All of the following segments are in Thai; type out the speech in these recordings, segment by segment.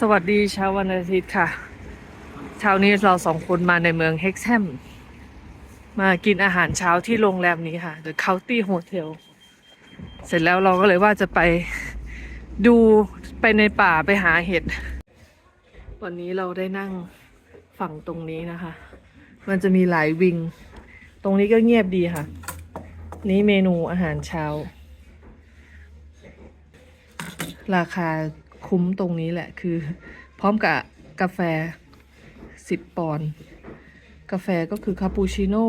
สวัสดีเช้าวันอาทิตย์ค่ะ เช้านี้เราสองคนมาในเมืองเฮกแฮมมากินอาหารเช้าที่โรงแรมนี้ค่ะ The County Hotel เสร็จแล้วเราก็เลยว่าจะไปดูไปในป่าไปหาเห็ด วันนี้เราได้นั่งฝั่งตรงนี้นะคะ มันจะมีหลายวิง ตรงนี้ก็เงียบดีค่ะ นี่เมนูอาหารเช้า ราคา คุ้มตรงนี้แหละคือ พร้อมกับกาแฟสิบปอนด์กาแฟก็คือคาปูชิโน่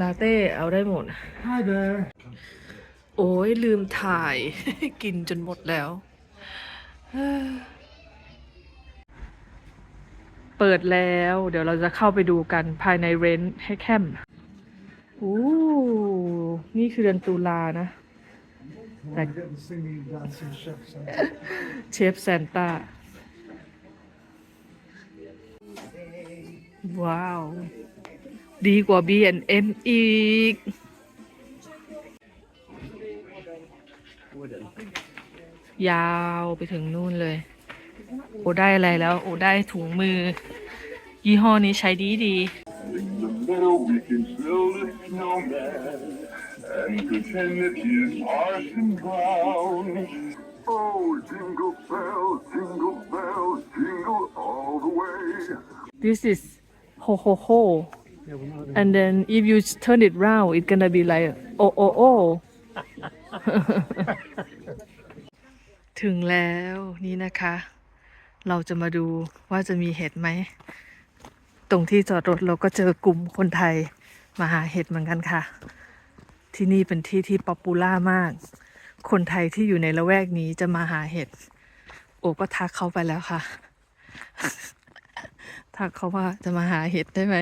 ลาเต้เอาได้หมด Hi there. โอ้ยลืมถ่าย กินจนหมดแล้ว เปิดแล้ว เดี๋ยวเราจะเข้าไปดูกันภายในเรนท์ให้แคมโอ้นี่คือเดือนตุลานะ แต่เชฟแซนต้า ว้าว ดีกว่า B&M อีก ยาวไปถึงนู่นเลย โอได้อะไรแล้ว โอได้ถุงมือ ยี่ห้อนี้ใช้ดีดี and pretend that he's harsh and brown. Oh, jingle bells, jingle bells, jingle all the way. this is ho ho ho and then if you turn it round it's gonna be like oh oh oh ถึงแล้วนี่นะคะ เราจะมาดูว่าจะมีเห็ดไหม ตรงที่จอดรถเราก็เจอกลุ่มคนไทยมาหาเห็ดเหมือนกันค่ะ ที่นี่เป็นที่ที่ป๊อปปูล่ามาก คนไทยที่อยู่ในละแวกนี้จะมาหาเห็ด โอก็ทักเขาไปแล้วค่ะ ทักเขาว่าจะมาหาเห็ดได้ไหม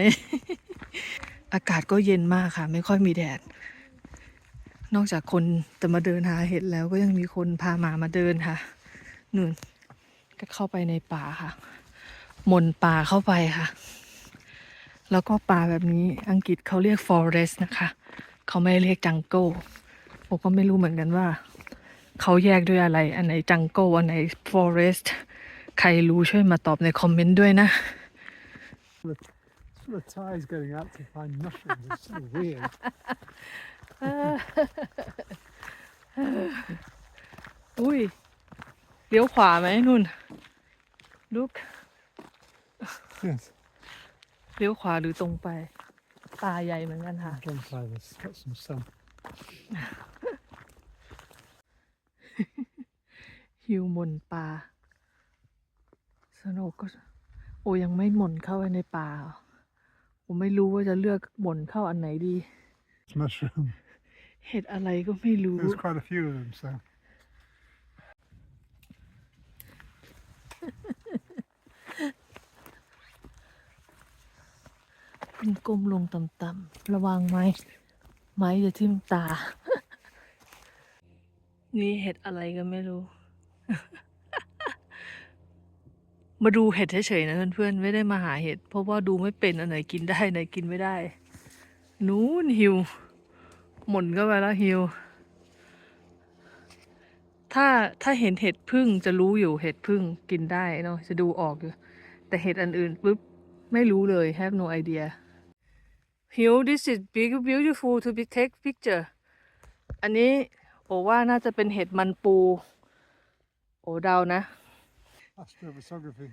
อากาศก็เย็นมากค่ะ ไม่ค่อยมีแดด นอกจากคนจะมาเดินหาเห็ดแล้วก็ยังมีคนพาหมามาเดินค่ะนู่นก็เข้าไปในป่าค่ะ มนป่าเข้าไปค่ะ แล้วก็ป่าแบบนี้อังกฤษเขาเรียก forest นะคะ เขาไม่เรียก jungle ผมก็ไม่รู้เหมือนกันว่า เขาแยกด้วยอะไร อันไหน jungle อันไหน forest ใครรู้ช่วยมาตอบในคอมเมนต์ด้วยนะ It's full of ties going out to find mushrooms. It's so weird. อุ้ยเลี้ยวขวาไหมนุ่นลุก Yes. เลี้ยวขวาหรือตรงไป ป่าใหญ่เหมือนกันค่ะ John Silas got some sun. ฮิวหมนป่าสโนว์ก็ โอยังไม่หม่นเข้าไปในป่าผมไม่รู้ว่าจะเลือกหม่นเข้าอันไหนดี It's mushroom. เห็ดอะไรก็ไม่รู้ There's quite a few of them, so ขึ้น ก้มลงต่ำๆระวังไหมไม้จะทิ่มตา นี่เห็ดอะไรก็ไม่รู้ มาดูเห็ดเฉยๆนะเพื่อนๆไม่ได้มาหาเห็ด เพราะว่าดูไม่เป็นอันไหนกินได้ไหนกินไม่ได้ นู้นหิว หม่นก็ไปแล้วหิว ถ้าถ้าเห็นเห็ดพึ่งจะรู้อยู่เห็ดพึ่งกินได้เนาะจะดูออกอยู่แต่เห็ดอันอื่นปุ๊บไม่รู้เลย have no idea Hill this is big beautiful to be take picture อันนี้โอว่าน่าจะเป็นเห็ดมันปู โอเดานะ astrophotography.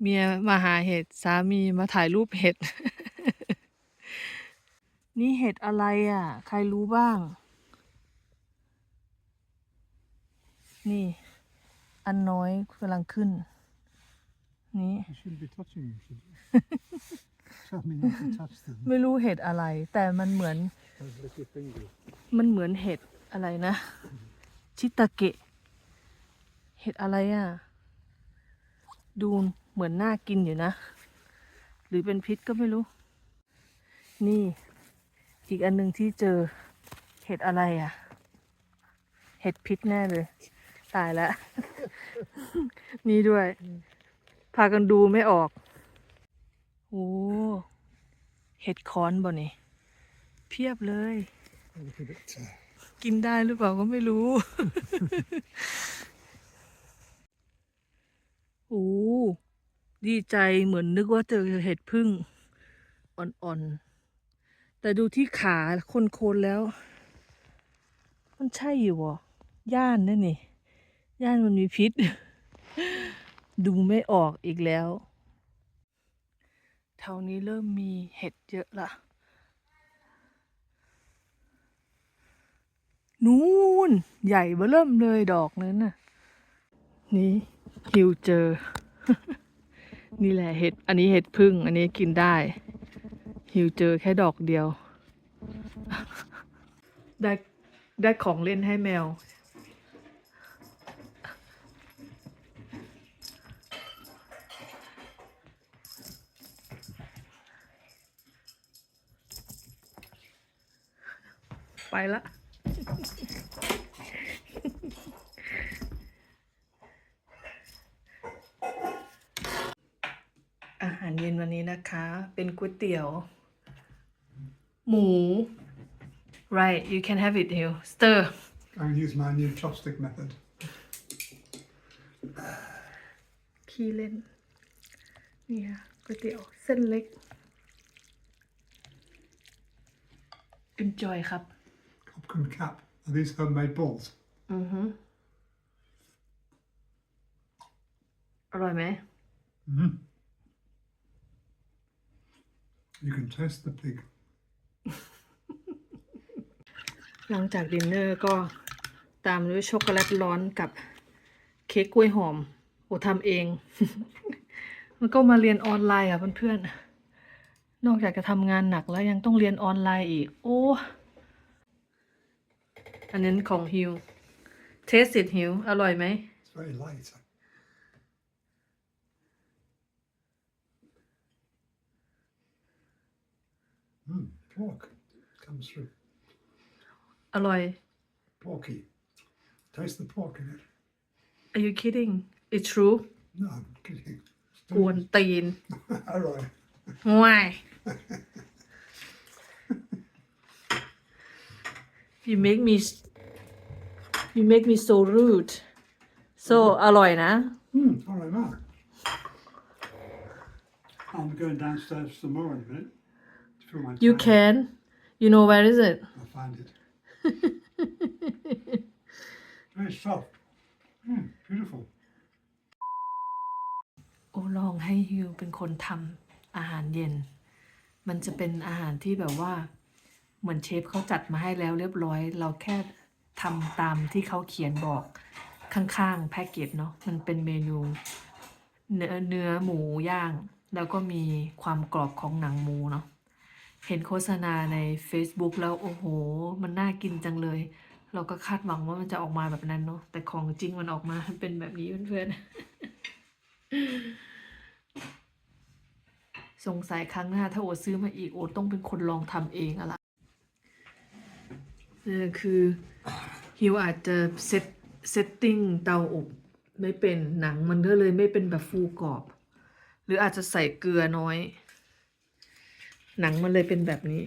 เมียมาหาเห็ดสามีมาถ่ายรูปเห็ด นี่เห็ดอะไรอะ ใครรู้บ้าง นี่ อันน้อยกำลังขึ้น นี่ You shouldn't be touching them, should you? ไม่รู้เห็ดอะไร แต่มันเหมือน มันเหมือนเห็ดอะไรนะ ชิตาเกะ เห็ดอะไรอะ ดูเหมือนน่ากินอยู่นะ หรือเป็นพิษก็ไม่รู้ นี่ อีกอันหนึ่งที่เจอ เห็ดอะไรอะ เห็ดพิษแน่เลย ตายแล้ว นี่ด้วย พากันดูไม่ออก โอ้เห็ดคอนบ่นี่เพียบเลย Look at it. uh, กินได้หรือเปล่าก็ไม่รู้ โอ้ดีใจเหมือนนึกว่าเจอเห็ดพึ่งอ่อนๆ แต่ดูที่ขาโคนๆแล้ว มันใช่อยู่วะย่านนั่นนี่ ย่านมันมีพิษ ดูไม่ออกอีกแล้ว แถวนี้เริ่มมีเห็ดเยอะละนู่นใหญ่เบ้อเริ่มเลยดอกนั้นน่ะ นี่ฮิวเจอ นี่แหละเห็ด อันนี้เห็ดพึ่ง อันนี้กินได้ ฮิวเจอแค่ดอกเดียว ได้ได้ของเล่นให้แมว ไปละ อาหารเย็นวันนี้นะคะ เป็นก๋วยเตี๋ยว หมู right you can have it here stir I'm going to use my new chopstick method. ขี้เล่นนี่ค่ะก๋วยเตี๋ยวเส้นเล็ก enjoy ครับ Hopcombe cap. Are these homemade balls? อือฮึอร่อยไหม Mm. You can taste the pig. หลังจากดินเนอร์ก็ตามด้วยช็อกโกแลตร้อนกับเค้กกล้วยหอม โอทำเอง มันก็มาเรียนออนไลน์อะเพื่อนๆ นอกจากจะทำงานหนักแล้วยังต้องเรียนออนไลน์อีก โอ้ อันนั้นของฮิว เทสสิฮิว อร่อยไหม It's very light. Mm, pork comes through. อร่อย Porky. Taste the pork in it. Are you kidding It's true No, I'm kidding. กวนตีน All right. ว้าย you make me you make me so rude so อร่อยนะ Mm, all right, Mark. I'm going downstairs some more in a minute. To fill my you tank. can you know where is it I'll find it. Very soft. Mm, beautiful. โอ้ลองให้ฮิวเป็นคนทำอาหารเย็น มันจะเป็นอาหารที่แบบว่า เหมือนเชฟเขาจัดมาให้แล้วเรียบร้อย เราแค่ ทำตามที่เขาเขียนบอกข้างๆแพ็กเกจเนาะมันเป็นเมนู เนื้อเนื้อหมูย่าง แล้วก็มีความกรอบของหนังหมูเนาะเห็นโฆษณาใน Facebook แล้วโอ้โห มันน่ากินจังเลย เราก็คาดหวังว่ามันจะออกมาแบบนั้นเนาะแต่ของจริงมันออกมาเป็นแบบนี้เพื่อนๆสงสัยครั้งหน้าถ้าโอซื้อมาอีกโอต้องเป็นคนลองทำเองอะล่ะ คือฮิวอาจจะเซตเซตติ้งเตาอบไม่เป็นหนังมันก็เลยไม่เป็นแบบฟูกรอบ หรืออาจจะใส่เกลือน้อย หนังมันเลยเป็นแบบนี้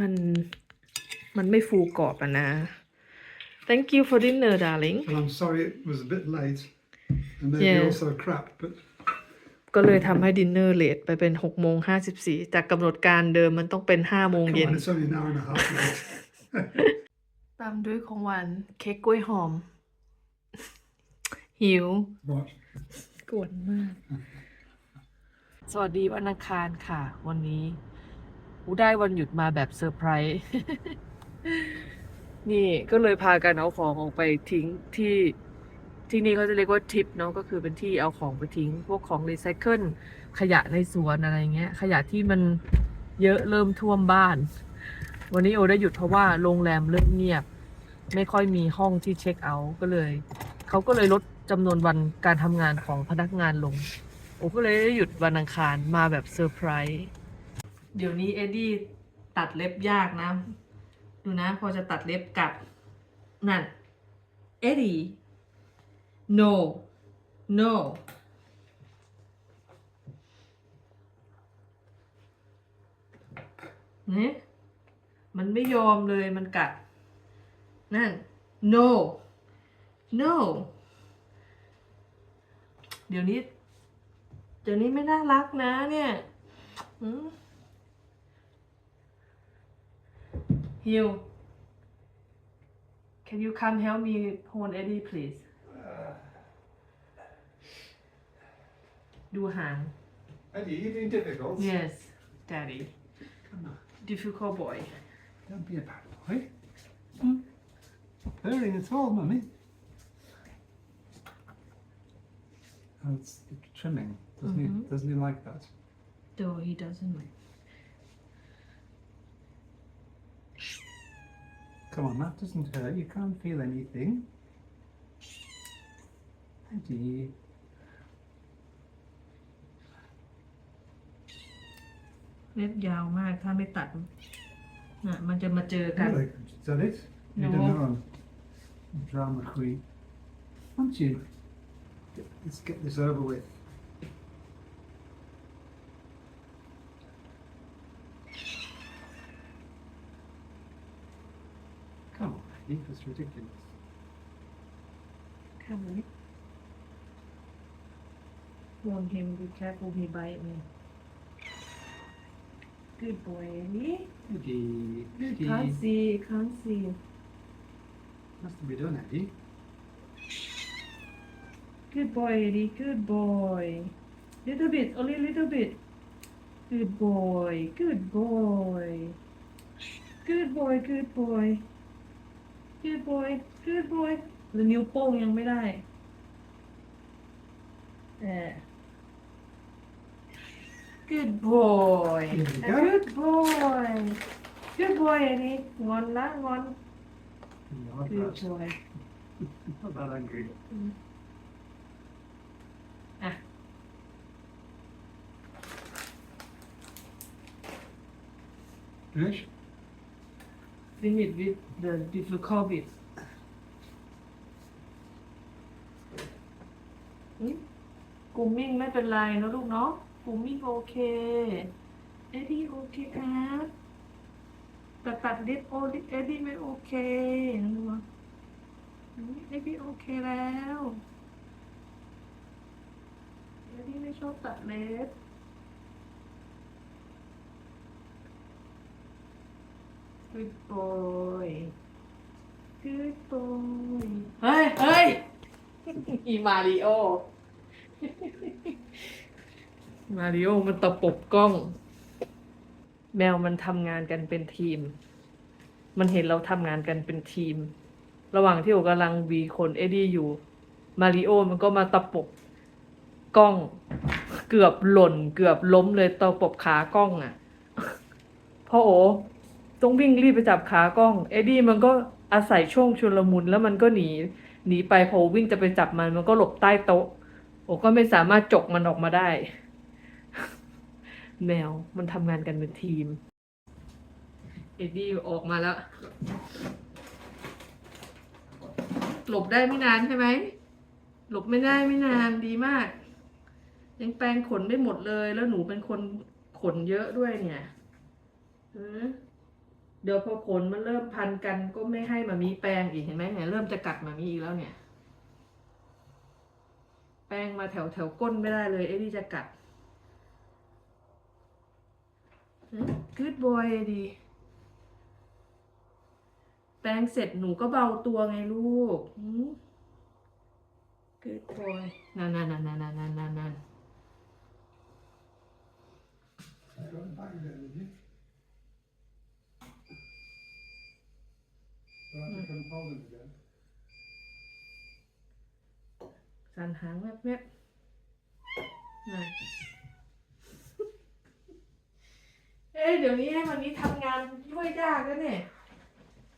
มันมันไม่ฟูกรอบอะนะ thank you for dinner darling Well, I'm sorry it was a bit late. And maybe Yeah. also crap, but ก็เลยทำให้ดินเนอร์เลทไปเป็นหกโมงห้าสิบสี่จากกำหนดการเดิมมันต้องเป็นห้าโมง come เย็น on, it's only an hour and a half late. ตามด้วยของหวานเค้กกล้วยหอม หิว what? กวนมาก สวัสดีวันอังคารค่ะ วันนี้อูได้วันหยุดมาแบบเซอร์ไพรส์ นี่ก็เลยพากันเอาของออกไปทิ้งที่ ที่นี่เขาจะเรียกว่าทิปเนาะก็คือเป็นที่เอาของไปทิ้ง พวกของรีไซเคิลขยะในสวนอะไรเงี้ย ขยะที่มันเยอะเริ่มท่วมบ้าน วันนี้โอได้หยุดเพราะว่าโรงแรมเริ่มเงียบ ไม่ค่อยมีห้องที่เช็คเอาท์ก็เลยเขาก็เลยลดจำนวนวันการทำงานของพนักงานลง โอก็เลยได้หยุดวันอังคารมาแบบเซอร์ไพรส์เดี๋ยวนี้เอ็ดดี้ตัดเล็บยากนะ ดูนะ พอจะตัดเล็บกัดนั่นเอ็ดดี้ no no เนี่ยมันไม่ยอมเลยมันกัด นั่น no no เดี๋ยวนี้ เดี๋ยวนี้ไม่น่ารักนะเนี่ยฮิว can you come help me hold Eddie please ดูหาง Eddie, you're being difficult. yes daddy Come on. difficult boy Don't be a bad boy. Not purring at all, mummy. Oh, it's trimming. Doesn't Mhm. he? Doesn't he like that? though he doesn't like Come on, that doesn't hurt. You can't feel anything. Eddie. เล็บยาวมากถ้าไม่ตัดน่ะมันจะมาเจอกัน Really? Is that it? You No. don't know. Drama queen. Aren't you? Let's get this over with. Come on, Eddie, that's ridiculous. ข้างนี้วงเฮมดูแค่กูมีใบนี่ Good boy นี่ Eddie, Eddie. can't see can't see Has to be done, Eddie. Good boy Eddie good boy little bit only little bit Good boy good boy Good boy good boy Good boy good boy แล้วนิ้วโป้งยังไม่ได้เออ Good boy Here we go. Good boy Good boy อันนี้งอนละงอน Not Good that, boy not that angry. อะ Finish? limit with the difficult bit กูมิ่งไม่เป็นไรนะลู กเนาะกูมิ่งโอเคเอ็ดดี้โอเคครับแต่ตัดลิปโอลิเอ็ดดี้ไม่โอเคนะลูกเนาะเอ็ดดี้โอเคแล้วเอ็ดดี้ไม่ชอบตัดเล็บ Good boy Good boy เฮ้ยเฮ้ยอีมาริโอ มาริโอมันตะปบกล้อง แมวมันทำงานกันเป็นทีม มันเห็นเราทำงานกันเป็นทีม ระหว่างที่โอกำลังวีคนเอ็ดดี้อยู่ มาริโอมันก็มาตะปบกล้อง เกือบหล่น เกือบล้มเลยตะปบขากล้องอะ่ะพ่อโอต้องวิ่งรีบไปจับขากล้อง เอ็ดดี้มันก็อาศัยช่วงชุลมุนแล้วมันก็หนีหนีไปพอวิ่งจะไปจับมันมันก็หลบใต้โต๊ะ โอก็ไม่สามารถจกมันออกมาได้ แมวมันทำงานกันเป็นทีม เอ็ดดี้ออกมาแล้ว หลบได้ไม่นานใช่ไหม หลบไม่ได้ไม่นานดีมาก ยังแปรงขนได้หมดเลยแล้วหนูเป็นคนขนเยอะด้วยเนี่ยเดี๋ยวพอขนมันเริ่มพันกันก็ไม่ให้มามีแปรงอีกเห็นไหมเนี่ยเริ่มจะกัดมามีอีกแล้วเนี่ย แปรงมาแถวแถวก้นไม่ได้เลยเอ็ดดี้จะกัด กูดบอยดี แปรงเสร็จหนูก็เบาตัวไงลูกกูดบอยนั่นนั่นนั่นนั่นนั่นนั่นนั่นสันหางแวบแวบนั่น เอ้ยเดี๋ยวนี้ให้มันนี้ทำงานช่วยยากแล้วเนี่ย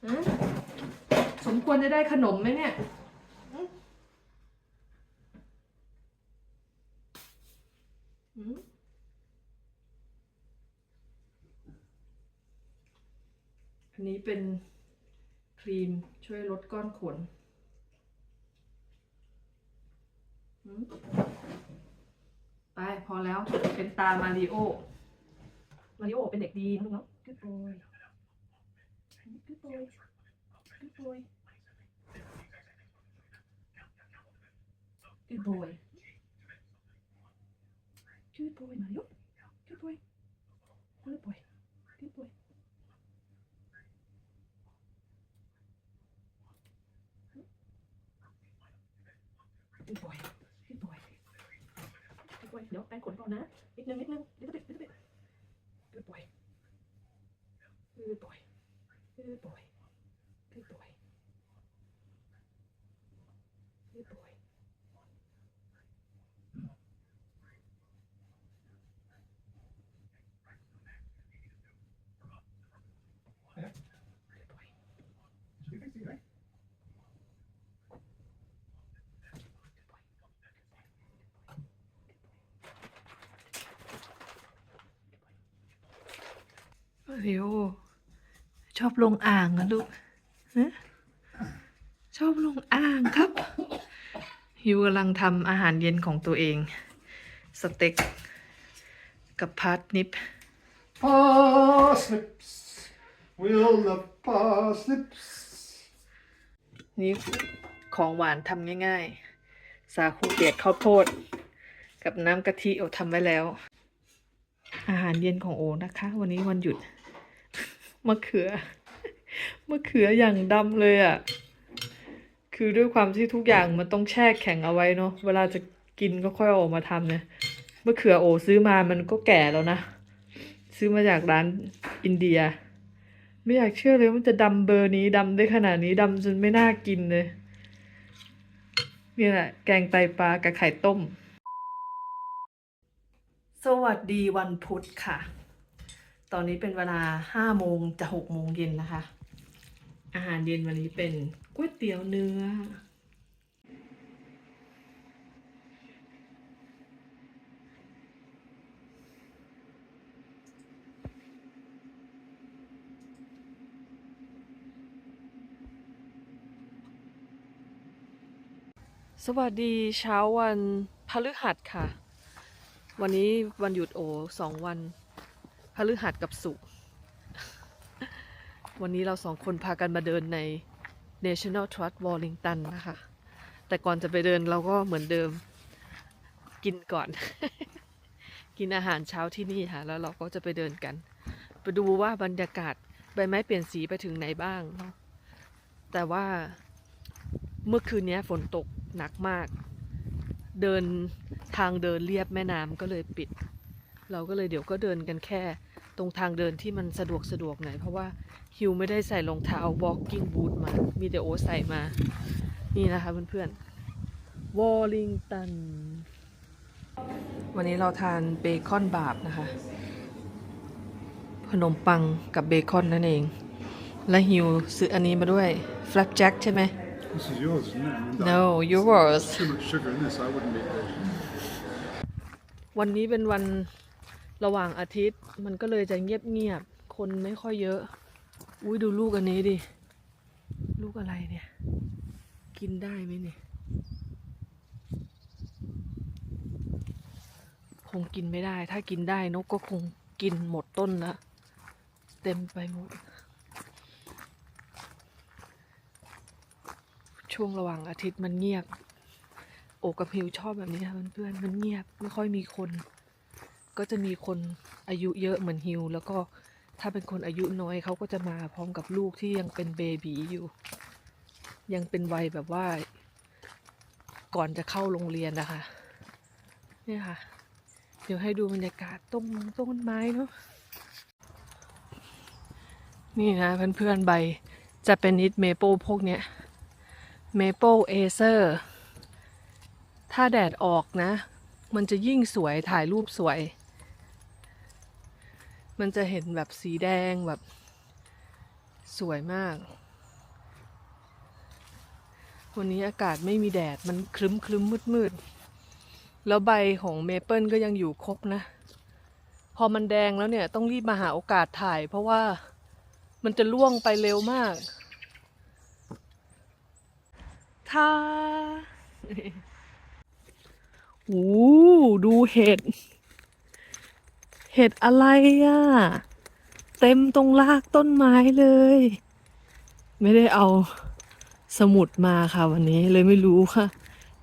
ฮะสมควรจะได้ขนมไหมเนี่ยหึหึอันนี้เป็นครีมช่วยลดก้อนขนหืมไปพอแล้วเป็นตามาริโอ มาริโอเป็นเด็กดีนะลูกเนาะ Good boy Good boy Good boy Good boy Good boy, Mario. Good boy. Good boy. Good boy. Good boy. Good boy. Good boy. เดี๋ยวแปรงขนก่อนนะนิดนึงนิดนึง little bit little bit Good Good boy. Good boy. Good boy. Good boy. Good ชอบลงอ่างอะลูกฮะชอบลงอ่างครับฮิวกำลังทำอาหารเย็นของตัวเอง สเต็ก กับพาร์ทนิป Parsnips. We'll love parsnips. นี่ของหวานทำง่ายๆ สาคูเปียกข้าวโพด กับน้ำกะทิโอทำไว้แล้ว อาหารเย็นของโอนะคะ วันนี้วันหยุด มะเขือมะเขืออย่างดำเลยอะ่ะ คือด้วยความที่ทุกอย่างมันต้องแช่แข็งเอาไว้เนาะ เวลาจะกินก็ค่อยออกมาทำเนี่ยมะเขือโอซื้อมามันก็แก่แล้วนะ ซื้อมาจากร้านอินเดีย ไม่อยากเชื่อเลยมันจะดำเบอร์นี้ดำได้ขนาดนี้ดำจนไม่น่ากินเลยนี่แหละแกงไตปลากับไข่ต้ม สวัสดีวันพุธค่ะ ตอนนี้เป็นเวลาห้าโมงจะหกโมงเย็นนะคะ อาหารเย็นวันนี้เป็นก๋วยเตี๋ยวเนื้อ สวัสดีเช้าวันพฤหัสค่ะ วันนี้วันหยุดโอสองวัน ฤหัสกับศุกร์วันนี้เราสองคนพากันมาเดินใน National Trust Wellington นะคะ แต่ก่อนจะไปเดินเราก็เหมือนเดิมกินก่อน กินอาหารเช้าที่นี่ค่ะ แล้วเราก็จะไปเดินกัน ไปดูว่าบรรยากาศใบไม้เปลี่ยนสีไปถึงไหนบ้างเนาะแต่ว่าเมื่อคืนนี้ฝนตกหนักมาก เดินทางเดินเรียบแม่น้ำก็เลยปิด เราก็เลยเดี๋ยวก็เดินกันแค่ ตรงทางเดินที่มันสะดวกสะดวกหน่อยเพราะว่าฮิวไม่ได้ใส่รองเท้า walking boot มา มีแต่โอตใส่มา นี่นะคะเพื่อนๆวอลลิงตัน วันนี้เราทานเบคอนบาบนะคะ ขนมปังกับเบคอนนั่นเอง และฮิวซื้ออันนี้มาด้วย flapjack ใช่ไหม This is yours, isn't it? I mean, No, yours. Too much sugar in this. I wouldn't eat this. วันนี้เป็นวัน ระหว่างอาทิตย์มันก็เลยจะเงียบๆคนไม่ค่อยเยอะ อุ้ยดูลูกอันนี้ดิ ลูกอะไรเนี่ย กินได้ไหมเนี่ย คงกินไม่ได้ ถ้ากินได้นกก็คงกินหมดต้นละเต็มไปหมด ช่วงระหว่างอาทิตย์มันเงียบ โอกับฮิวชอบแบบนี้ค่ะเพื่อนๆมันเงียบไม่ค่อยมีคน ก็จะมีคนอายุเยอะเหมือนฮิว แล้วก็ถ้าเป็นคนอายุน้อยเขาก็จะมาพร้อมกับลูกที่ยังเป็นเบบีอยู่ ยังเป็นวัยแบบว่า ก่อนจะเข้าโรงเรียนนะคะเนี่ยค่ะ เดี๋ยวให้ดูบรรยากาศต้นต้นไม้เนาะนี่นะเพื่อนๆใบจะเป็นนิดเมเปิลพวกเนี้ยเมเปิลเอเซอร์ถ้าแดดออกนะ มันจะยิ่งสวยถ่ายรูปสวย มันจะเห็นแบบสีแดงแบบสวยมาก วันนี้อากาศไม่มีแดด มันครึ้มครึ้มมืดมืดๆแล้วใบของเมเปิลก็ยังอยู่ครบนะ พอมันแดงแล้วเนี่ยต้องรีบมาหาโอกาสถ่าย เพราะว่ามันจะล่วงไปเร็วมากท่าโอ้ดูเห็ด เห็ดอะไรอะ เต็มตรงรากต้นไม้เลย ไม่ได้เอาสมุดมาค่ะวันนี้เลยไม่รู้ค่ะ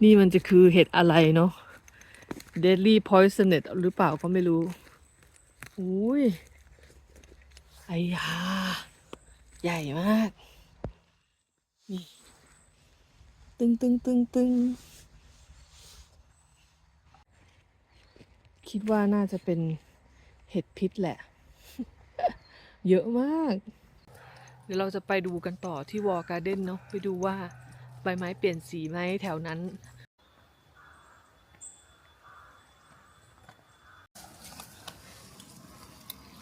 นี่มันจะคือเห็ดอะไรเนาะ deadly poisoned หรือเปล่าก็ไม่รู้ อุ้ยไอ้ยาใหญ่มาก นี่ ตึงตึงตึงตึงคิดว่าน่าจะเป็น เห็ดพิษแหละ เยอะมาก เดี๋ยวเราจะไปดูกันต่อที่วอลการ์เด้นเนาะไปดูว่าใบไม้เปลี่ยนสีไหมแถวนั้น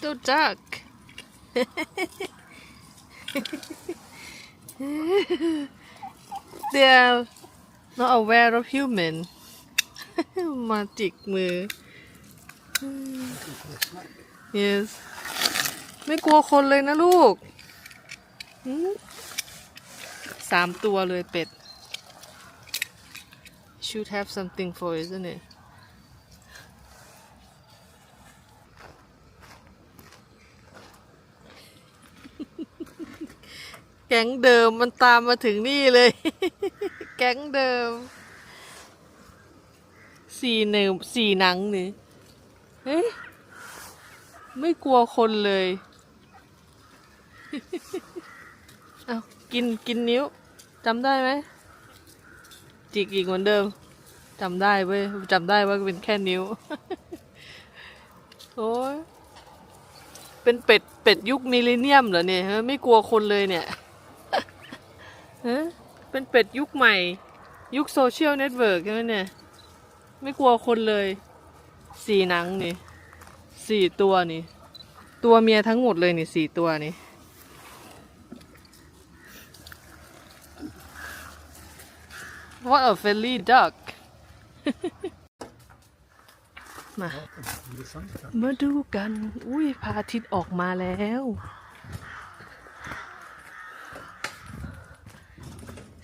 ตัวจัก They're not aware of human มาจิกมือ yes ไม่กลัวคนเลยนะลูกสามตัวเลยเป็ด should have something for isn't it แก๊งเดิมมันตามมาถึงนี่เลย แก๊งเดิม สี่เนมสี่หนังนี่เฮ้ย ไม่กลัวคนเลย เอากินกินนิ้วจำได้ไหมจิกอีกเหมือนเดิมจำได้เว้ยจำได้ว่าเป็นแค่นิ้ว โอ้ยเป็นเป็ดเป็ดยุคมิลเลนเนียมเหรอเนี่ยฮะไม่กลัวคนเลยเนี่ยฮะเป็นเป็ดยุคใหม่ ยุคโซเชียลเน็ตเวิร์กใช่ไหมเนี่ย ไม่กลัวคนเลย สี่หนังนี่ สี่ตัวนี่ ตัวเมียทั้งหมดเลยนี่สี่ตัวนี่ What a friendly duck มา มาดูกัน อุ้ยพระอาทิตย์ออกมาแล้ว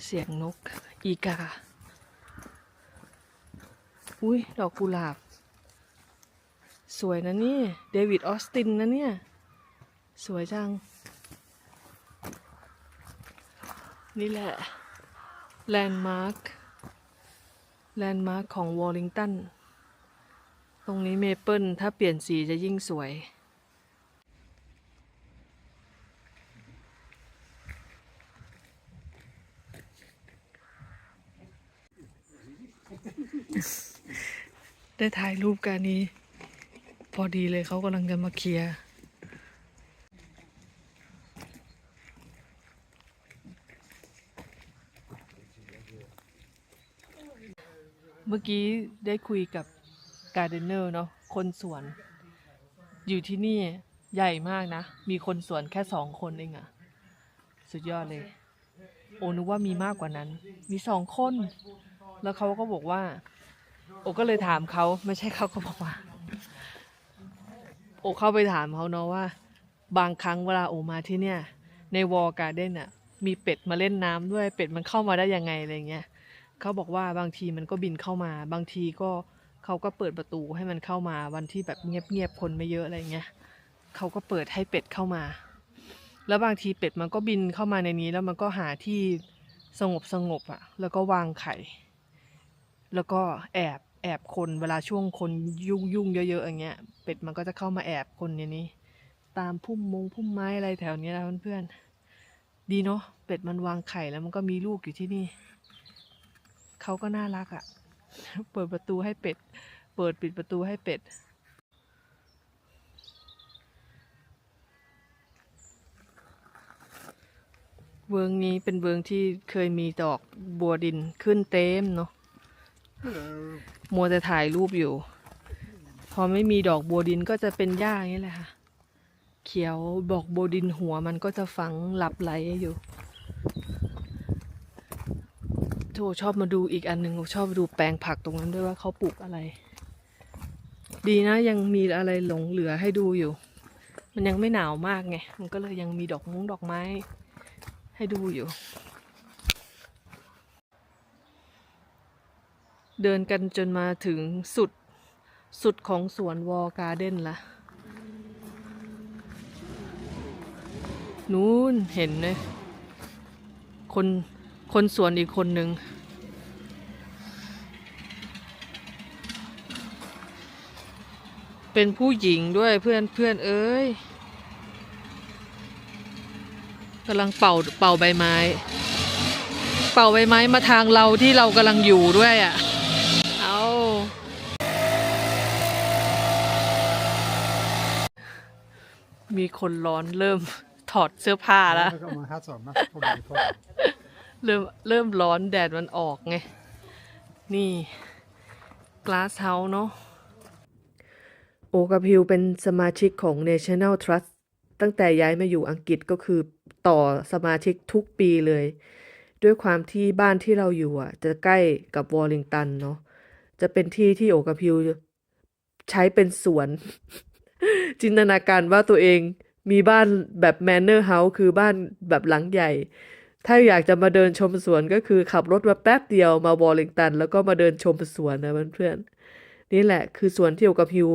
เสียงนก อีกา อุ้ยดอกกุหลาบ สวยนะนี่ เดวิดออสตินนะเนี่ย สวยจัง นี่แหละ แลนด์มาร์ค แลนด์มาร์คของวอลลิงตัน ตรงนี้เมเปิลถ้าเปลี่ยนสีจะยิ่งสวยได้ถ่ายรูปกันนี้ พอดีเลยเขากำลังจะมาเคลียร์เมื่อกี้ได้คุยกับการ์เดนเนอร์เนาะคนสวน อยู่ที่นี่ใหญ่มากนะ มีคนสวนแค่สองคนเองอะสุดยอดเลย โอนึกว่ามีมากกว่านั้น มีสองคน แล้วเขาก็บอกว่า โอก็เลยถามเขาไม่ใช่เขาก็บอกว่า โอเข้าไปถามเขาเนาะว่า บางครั้งเวลาโอมาที่เนี่ย ในวอลการ์เด้นอะมีเป็ดมาเล่นน้ำด้วยเป็ดมันเข้ามาได้ยังไงอะไรเงี้ยเขาบอกว่าบางทีมันก็บินเข้ามา บางทีก็เขาก็เปิดประตูให้มันเข้ามาวันที่แบบเงียบๆคนไม่เยอะอะไรเงี้ยเขาก็เปิดให้เป็ดเข้ามา แล้วบางทีเป็ดมันก็บินเข้ามาในนี้ แล้วมันก็หาที่สงบสงบๆอะ่ะ แล้วก็วางไข่ แล้วก็แอบ แอบคนเวลาช่วงคนยุ่งยุ่งเยอะๆอย่างเงี้ย เป็ดมันก็จะเข้ามาแอบคนในนี้ ตามพุ่มมงพุ่มไม้อะไรแถวนี้นะเพื่อนๆดีเนาะเป็ดมันวางไข่แล้วมันก็มีลูกอยู่ที่นี่เขาก็น่ารักอะ่ะ เปิดประตูให้เป็ด เปิดปิดประตูให้เป็ดเวิงนี้เป็นเวิงที่เคยมีดอกบัวดินขึ้นเต็มเนาะ มัวแต่ถ่ายรูปอยู่ พอไม่มีดอกบัวดินก็จะเป็นหญ้าอย่างนี้แหละค่ะ เขียวดอกบัวดินหัวมันก็จะฝังหลับไหลอยู่โถชอบมาดูอีกอันหนึ่งชอบดูแปลงผักตรงนั้นด้วยว่าเขาปลูกอะไร ดีนะยังมีอะไรหลงเหลือให้ดูอยู่ มันยังไม่หนาวมากไง มันก็เลยยังมีดอกมุ้งดอกไม้ให้ดูอยู่ เดินกันจนมาถึงสุดสุดของสวนวอลการ์เด้นละนู้นเห็นเลยคนคนสวนอีกคนหนึ่งเป็นผู้หญิงด้วยเพื่อนเพื่อนเอ้ยกำลังเป่าเป่าใบไม้ เป่าใบไม้มาทางเราที่เรากำลังอยู่ด้วยอะอา มีคนร้อนเริ่มถอดเสื้อผ้าแล้ว I got my hat on. That's probably the problem. เริ่มเริ่มร้อนแดดมันออกไง นี่ Glass House เนาะ โอกับพิวเป็นสมาชิกของ National Trust ตั้งแต่ย้ายมาอยู่อังกฤษก็คือต่อสมาชิกทุกปีเลย ด้วยความที่บ้านที่เราอยู่อะ จะใกล้กับวอลลิงตันเนาะ จะเป็นที่ที่โอกับพิวใช้เป็นสวน จินตนาการว่าตัวเองมีบ้านแบบ Manor House คือบ้านแบบหลังใหญ่ ถ้าอยากจะมาเดินชมสวนก็คือขับรถมาแป๊บเดียวมาวอลลิงตัน แล้วก็มาเดินชมสวนนะเพื่อนๆนี่แหละคือสวนที่โอกับพิว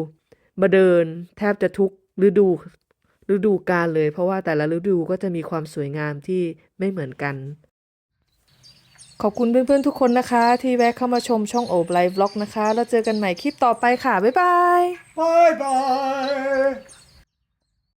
มาเดินแทบจะทุกฤดูฤดูกาลเลย เพราะว่าแต่ละฤดูก็จะมีความสวยงามที่ไม่เหมือนกัน ขอบคุณเพื่อนๆทุกคนนะคะ ที่แวะเข้ามาชมช่องโอบไลฟ์บล็อกนะคะ แล้วเจอกันใหม่คลิปต่อไปค่ะ บ๊ายบาย บายบาย